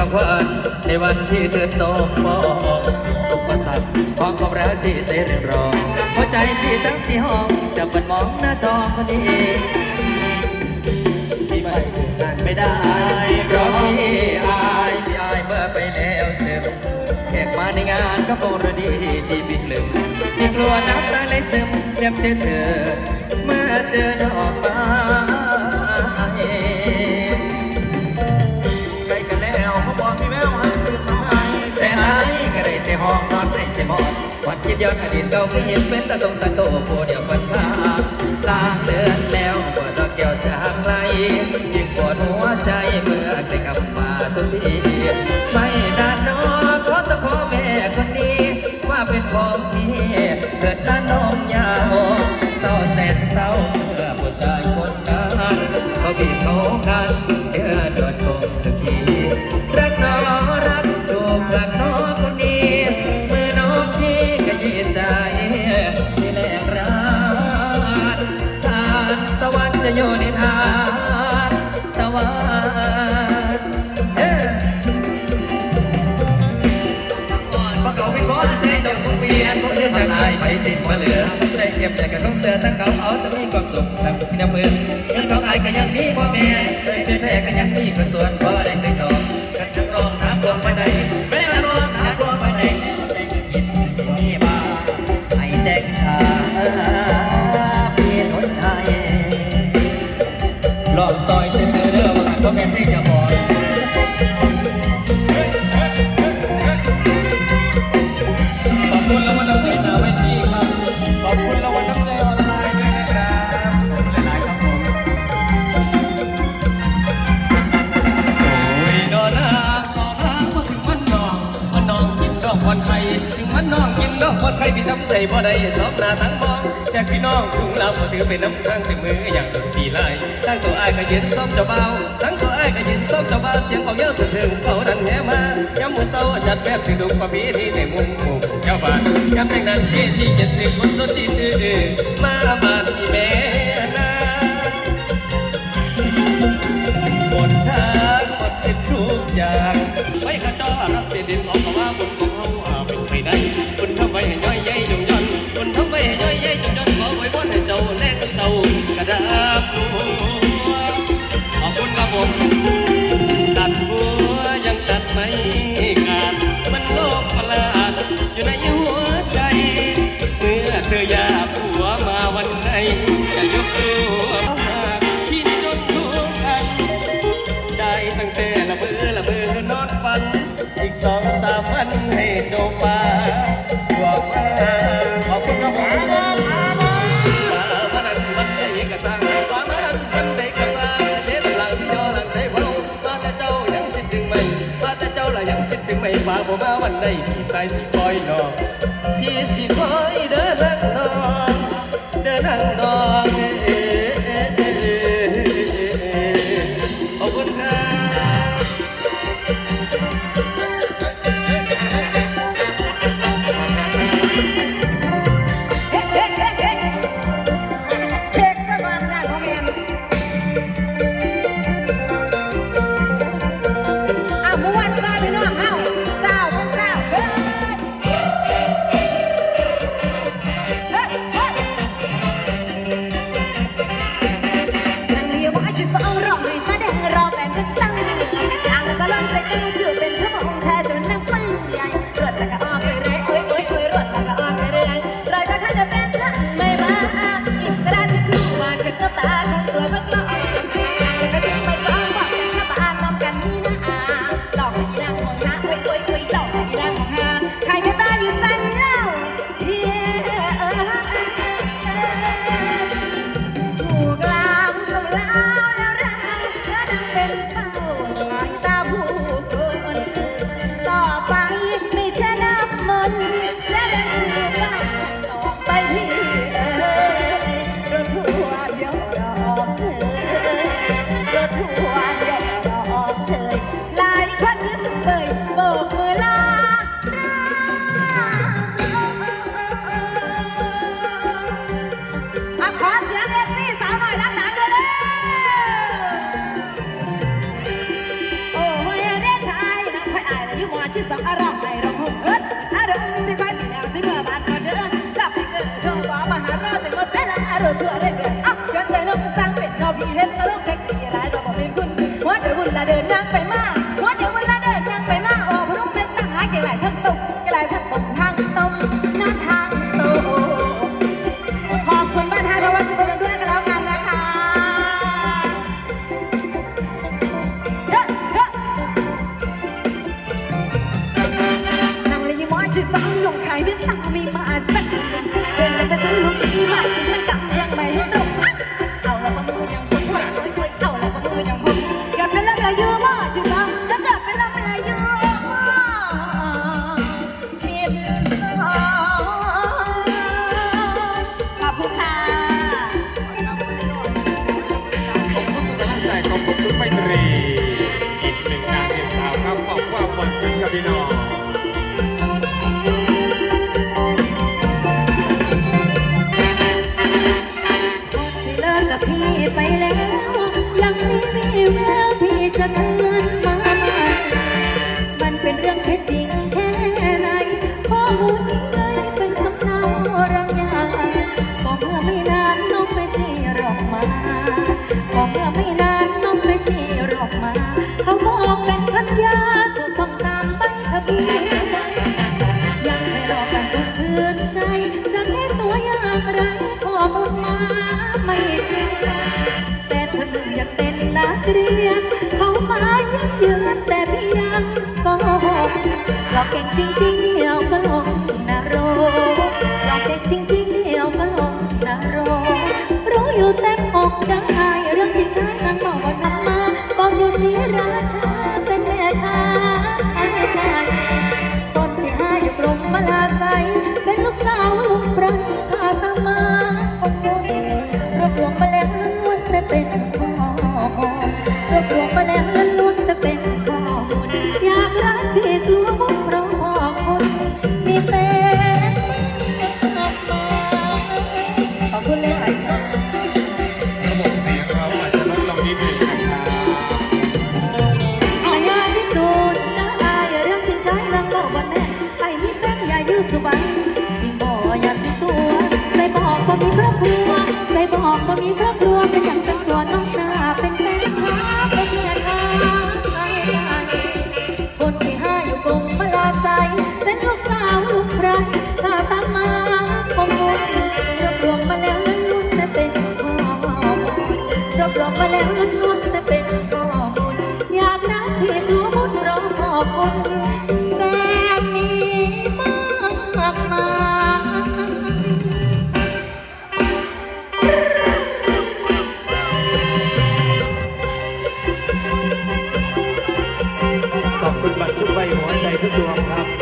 กังวลในวันที่เธอต้องมอกอุปสรรความความรักที่เสียงรองหัวใจที่ทั้งสี่ห้องจะมันมองหน้าตองคนนี้ที่ไม่นานไม่ได้เพราะพี่อายพี่อายเมื่อไปแล้วเสื่อมแขกมาในงานก็คงระดีที่บิดลืมที่กลัวน้ำตาไหลซึมเรียบเสียเธอเมื่อเจอดอกไม้ ห้องนอนให้เสมองวันคิดย้อนอดีตเก่าไม่เห็นเป็นตาสงสารโตผู้เดียวคนพาลางเดินแล้วปวดดอกเกี่ยวจากไรยิ่งปวดหัวใจเมื่อได้กลับมาทุกที ตะวันจะโยนิใทานตะวันเออพวกเขาเป็นพ่อใจจงเวียนพวกเรื่องต่ไปสิ้นหัวเหลือได้เก็บแต่กับต้องเสือตั้งเขาเอาจะมีความสุขทั้งพี่น้ำมือเงินทองไอ้ก็ยังมีพ่อแม่ใจเป็นแม่ก็ยังมีกระส่วนพ่อแดงไดต่อ น้องกินน้องพอดใครพี่ทำใส่พอได้สอบนาทั้งมองแค่พี่น้องถุงเราพอถือไปน้ำข้างเต็มืออย่างตีไล่ตั้งตัวไอ้ก็ยืนซ้อมจะเบาตั้งตัวไอ้ก็ยืนซ้อมจะเบาเสียงของเยอะถึงถึงเขาดันแห่มาย้ำมือเศร้าจัดแบบถือดุกว่าพี่ที่ในมุมมุมเจ้าบ้านย้ำแต่งนั้นเที่ที่เจ็ดสิบคนต้นที่ตื่นมาบ้านที่แม่ หัวใจ เมื่อเธออยากึงไม่มาบ่มาวันใดพี่สายสิคอยนองพี่สิคอยเดินนั่งนองเดินนั่งนอง พี่น้องที่เลิกกับพี่ไปแล้ว ยังไม่มีแววพี่จะคืนมา มันเป็นเรื่องแค่จริงแค่ไหนข้อมูลนี้เป็นสำนารังยากเไม่ ยังไม่รอกันทุกคืนใจ จะแก้ตัวอย่างไรขอมูลมาไม่เปลี่ยแต่คนหนึ่งอยากเป็นนักเรียน เขามายังเยือนแต่พี่ยังก็หกเราเก่งจริง ตามมาคงงงรวบรวมมาแล้วล้วนแต่เป็นข้อมูลรวบรวมมาแล้วล้วนๆแต่เป็นข้อมูลอยากรักเพียงรู้บุญรอขอบคุณแบบนี้มากมายขอบคุณบัตรทุกใบหัวใจทุกดวงครับ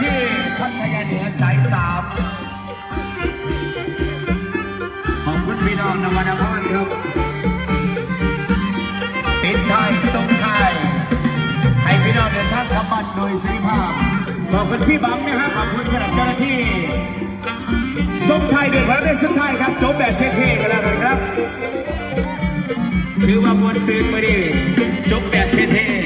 ที่พัทยาเหนือสายสามขอบคุณพี่น้องนวนครครับปิดท้ายสงท้ายให้พี่น้องเดินทางกลับบ้านโดยสรีภาพขอบคุณพี่บังนะครับขอบคุณสำหรับเจ้าหน้าที่ส่งไทายด้วยพระเดชสุดท้ายครับจบแบบเท่ๆกันแล้วกันครับ ถือว่ามวลซื้นมาดีจบแบบเท่ๆ